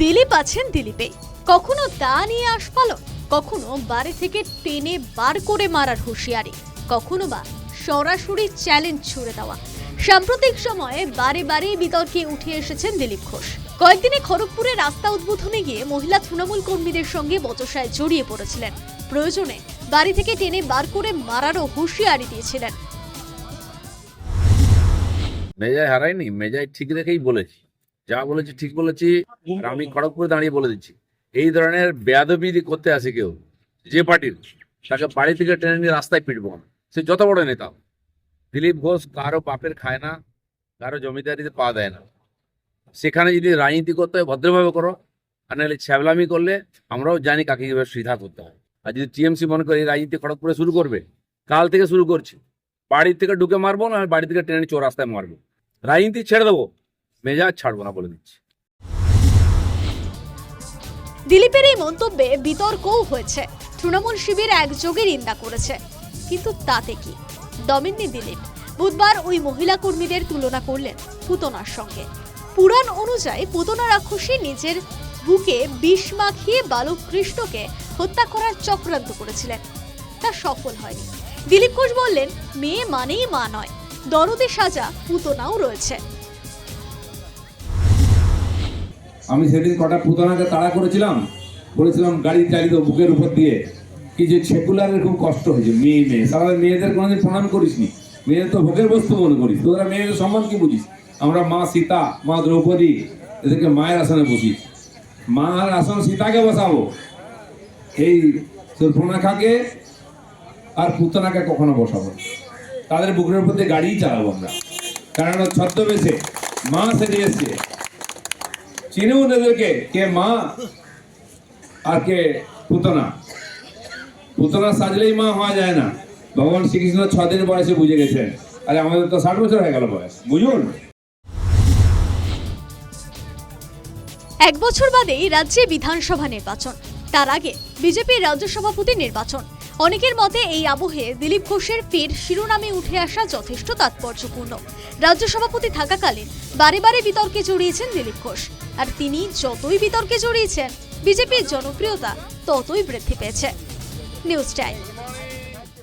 দিলীপ আছেন দিলীপে কখনো তা নিয়ে আস্ফালন কখনো বাড়ি থেকে টেনে বার করে মারার হুঁশিয়ারি, কখনো বা সরাসরি চ্যালেঞ্জ ছুড়ে দেওয়া। সাম্প্রতিক সময়ে বারে বারে বিতর্কে উঠে এসেছেন দিলীপ ঘোষ। কয়েকদিনে খড়গপুরে রাস্তা উদ্বোধনে গিয়ে মহিলা তৃণমূল কর্মীদের সঙ্গে বচসায় জড়িয়ে পড়েছিলেন। প্রয়োজনে বাড়ি থেকে টেনে বার করে মারারও হুঁশিয়ারি দিয়েছিলেন। মেজায় হারাইনি মেজায় ঠিক রেখেই বলেছি। যা বলেছি, ঠিক বলেছি আমি খড়গপুরে দাঁড়িয়ে বলে দিচ্ছি। এই ধরনের বেয়াদবি যদি করতে আসে কেউ, যে পার্টির, তাকে বাড়ি থেকে টেনে নিয়ে রাস্তায় পিটবো আমি। সে যত বড় নেতা দিলীপ ঘোষ কারও বাপের খায় না, কারও জমিদারিতে পা দেয় না। সেখানে যদি রাজনীতি করতে হয়, ভদ্রভাবে করো, আর নাহলে ছ্যাবলামি করলে আমরাও জানি কাকে কীভাবে সিধা করতে হয়। আর যদি টিএমসি মনে করে এই রাজনীতি খড়গপুরে শুরু করবে, কাল থেকে শুরু করছি বাড়ি থেকে ঢুকে মারবো না, বাড়ি থেকে টেনে চোর রাস্তায় মারবো। রাজনীতি ছেড়ে দেবো। মেজাজ ছাড়বো না বলে দিচ্ছি। দিলীপের এই মন্তব্যে বিতর্কও হয়েছে। তৃণমূল শিবির একযোগে নিন্দা করেছে। কিন্তু তাতে কি? দমেননি দিলীপ। বুধবার ওই মহিলা কর্মীদের তুলনা করলেন পুতনার সঙ্গে। পুরাণ অনুযায়ী পুতনা রাক্ষসী নিজের বুকে বিষ মাখিয়ে বালক কৃষ্ণকে হত্যা করার চক্রান্ত করেছিলেন। তা সফল হয়নি। দিলীপ ঘোষ বললেন, মেয়ে মানেই মা নয়। দরদে সাজা পুতনাও রয়েছে। আমি সেদিন কটা পুতনাকে তাড়া করেছিলাম, বলেছিলাম, গাড়ি চালিত বুকের উপর দিয়ে। কি যে সেকুলারের খুব কষ্ট হয়েছে, মেয়ে মেয়ে। সারা মেয়েদের কোনোদিন প্রণাম করিসনি। মেয়েদের তো ভোগের বস্তু মনে করিস। তোরা মেয়েদের সম্মান কি বুঝিস? আমরা মা সীতা, মা দ্রৌপদী, এদেরকে মায়ের আসনে বসি। মার আসন সীতাকে বসাবো। এই সুর্পনাখাকে আর পুতনাকে কখনো বসাবো তাদের বুকের উপর দিয়ে গাড়িই চালাবো আমরা। কারণ ছদ্মবেশে, মা সেজে এসছে। চিনুন এদেরকে কে মা আর কে পুতনা। পুতনা সাজলেই মা হওয়া যায় না। ভগবান শ্রীকৃষ্ণ ছ দিন বয়সে বুঝে গেছেন। আরে আমাদের তো ষাট বছর হয়ে গেল বয়স। বুঝুন? এক বছর বাদেই রাজ্যে বিধানসভা নির্বাচন। তার আগে বিজেপির রাজ্য সভাপতি নির্বাচন। অনেকের মতে এই আবহে দিলীপ ঘোষের ফের শিরোনামে উঠে আসা যথেষ্ট তাৎপর্যপূর্ণ। রাজ্য সভাপতি থাকাকালীন বারে বারে বিতর্কে জড়িয়েছেন দিলীপ ঘোষ। আর তিনি যতই বিতর্কে জড়িয়েছেন, বিজেপির জনপ্রিয়তা ততই বৃদ্ধি পেয়েছে। News time.